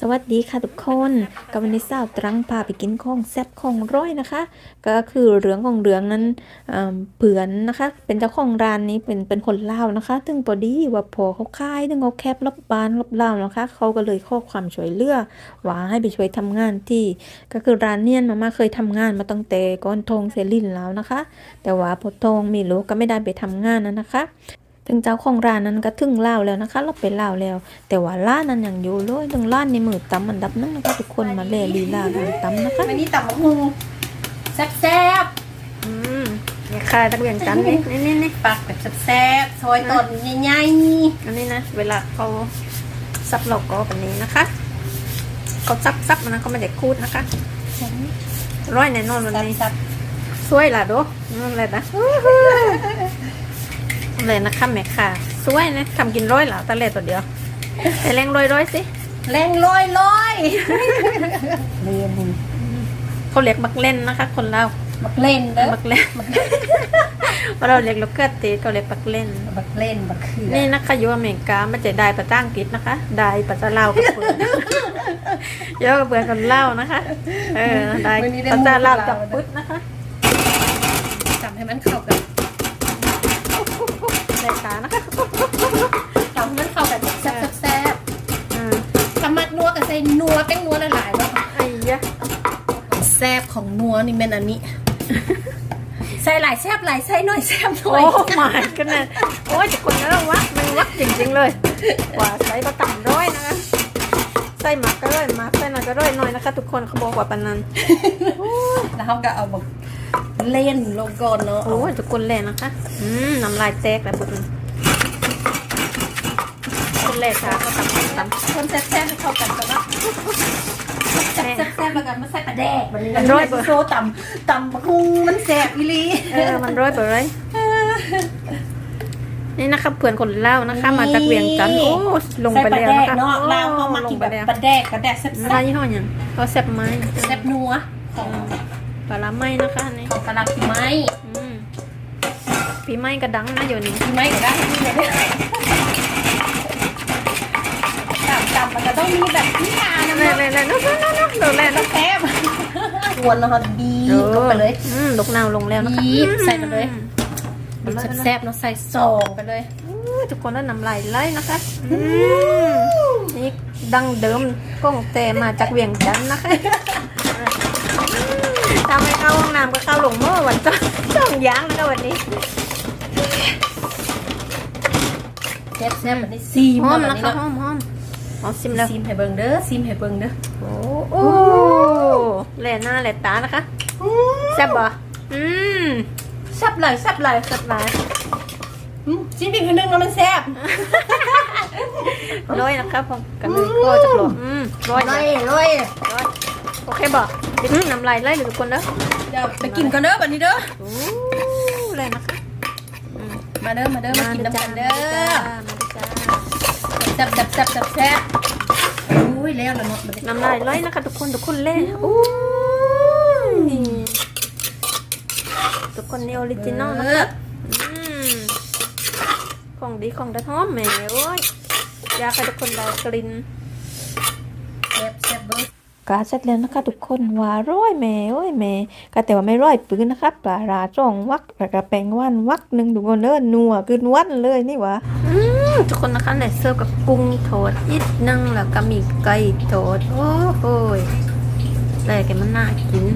สวัสดีค่ะทุกคนกับวันนี้สาวตรังพาไปกินของแซ่บของร้อยนะคะ ก็คือเรื่องของเรื่องนั้นเผื่อนนะคะ เป็นเจ้าของร้านนี้เป็นเป็นคนลาวนะคะถึงพอดีว่าพอเขาขายถึงเขาแคบรอบบ้านรอบลาวนะคะ เขาก็เลยข้อความช่วยเหลือว่าให้ไปช่วยทำงานที่ ก็คือร้านเนียนมาม่าเคยทำงานมาตั้งแต่ก่อนทองเซลินแล้วนะคะ แต่ว่าพอทองมีลูกก็ไม่ได้ไปทำงานนะนะคะ ถึงเจ้าของร้านนั้นก็ถึงเล่าวแล้วนะคะ เราไปเล่าวแล้ว แต่ว่าร้านนั้นยังอยู่เลยถึงร้านในมือตำอันดับหนึงนะคะทุกคนมาเล่ลีลาการตำนะคะวันนี้ตับมะฮุงแซ่บอืมนี่ค่ะตะเวียงจันนี่นี่นี่นี่ๆปักแบบแซ่บๆซอยตอนใหญ่อันนี้นะเวลาเขาซับเราก็แบบนี้นะคะเขาซับซับมันนะเขาไม่ได้คูดนะคะๆร้อยแน่นอนวันนี้แซ่บสวยล่ะดูนั่นเลยนะ เลยนะคะแม่ค่ะสวยนะทำกินร้อยเหรอตะเล่ตัวเดียวแต่แรงร้อยร้อยสิๆแรงลอยลอยเล่นเขาเรียกบักเล่นนะคะ คนเราบักเล่นเด้อบักเล่นว่าเราเรียกลูกเกอร์ตีเขาเรียกบักเล่นบักเล่นบักเขือนี่นะคะอยู่อเมริกาไม่ใช่ได้ภาษาอังกฤษนะคะ ได้ภาษาลาวกับเพื่อนเยอะกับเพื่อนคนเล่าวนะคะ เออได้ภาษาลาวกับพุทธนะคะจับให้มันเข้ากัน ในขานะคะจับให้มันเข้ากันแซ่บๆแซ่บอืมๆถ้ามักนัวก็ใส่นัวแป้งนัวหลายๆแล้วไอ้ยะแซ่บของนัวนี่เป็นอันนี้ ใส่หลายแซ่บหลายใส่หน่อยแซ่บหน่โอ้อยมากันนะโอ้ยจะคนนั้นวักมันวักจริงๆเลยว่าใส่ประต่ำร้อยนะคะใส่หมักก็ร้อยหมักใส่หน่อยก็ร้อยหน่อยนะคะ ทุกคนเขาบอกว่าปานนั้นแล้วเขาก็เอาแบบเล่นลงก่อนเนาะ โอ้ยทุกคนแล่นะคะ อืมน้ำลายแตกแล้วพวกนี้ คนแล่ค่ะเขาตำตำคนแซ่บๆให้เข้ากันกันเนาะแซ่บๆแล้วกันมาใส่ปลาแดกมันมันร้อยเบอร์ โซต่ำต่ำบักฮุงมันแซ่บอีหลีเออมันร้อยไปเลยนี่นะคะเพื่อนคนเล่าวนะคะ มาจากเวียงจันทร์โอ้ลงไปแล้วนะคะใส่ปลาแดกเนาะลาวเขามาลกิงนไปแบบแล้วปลาแดกปลาแดกแซ่อะไรบยี่ห้ออย่างเขาแซ่บไหมๆแซ่บนัวของปลาละไม้นะคะอันนี่ของตลาดพี่ไม้อืมปีไม้กระดังนะอยู่นี่พี่ไม้ก็ได้ที่เลยต่ำต่ำมันจะต้องมีแบบพิธานะเล่เนาะนเล่นเล่นนู้นนู้นนู้นโดนเล่นแล้วแซ่บกวนเราบีบลงไปเลยอืมลูกนาวลงแล้วนะคะบีบใส่ไปเลยอืมแซ่บๆเนาะใส่ซองไปเลยอุ้ยทุกคนนั่นน้ำลายไหลนะคะอืมนี่ดังเดิมก้องแต่มาจากเวียงจันทร์นะคะทำให้เข้าห้องน้ำก็เข้าหลงเมื่อวันจ้องจ้องยางนะคะวันนี้แซ่บแซ่บแบบนี้ซีมหอมแบบนะนี้คะเนาะหอมหอม อ๋อซิมแล้วซีมให้เบิ่งเด้อซีมให้เบิ่งเด้อโอ้โอ้แหล่หน้าแหล่ตานะคะแซ่บบ่อืมแซ่บเลยแซ่บเลยแซ่บหลายอืมซีมอีกคนนึงแล้วมันแซ่บร้อยนะคะพอกันเลยก็จะหลออืมร้อยเลนะยเลยร้อยโอเคบ่อืมน้ำลายไหลเลยทุกคนเด้อเดี๋ยวไปกินกันเด้อบัดนี้เด้อโอ้แหล่นะคะอืมมาเด้อมาเด้อมากินน้ำกันเด้อมาจ้ามาจ้า แซ่บแซ่บแซ่บแซ่บแซ่บอุ้ยแล้วแล้วเนาะบัดนี้น้ำลายไหลนะคะทุกคนทุกคนเล่โอ้ยทุกคนนี่ออริจินอลนะคะอืมของดีของดัดหอมแหมโอ้ยอยากให้ทุกคนได้กลิ่น แซ่บแซ่บเบิ่ง กาเสร็จแล้วนะคะทุกคนว่าร้อยแม่โอ้ยแม่ก็แต่ว่าไม่ร้อยปืนนะคะปลาราจ้องวักแล้วก็แปลงว่านวักหนึ่งทุกคนเด้อนัวคือวันเลยนี่หวะทุกคนนะคะได้เสิร์ฟกับกุ้งโทอดอีกนึงแล้วก็มีไก่โทอดโอ้โหแต่แกมันน่ากิน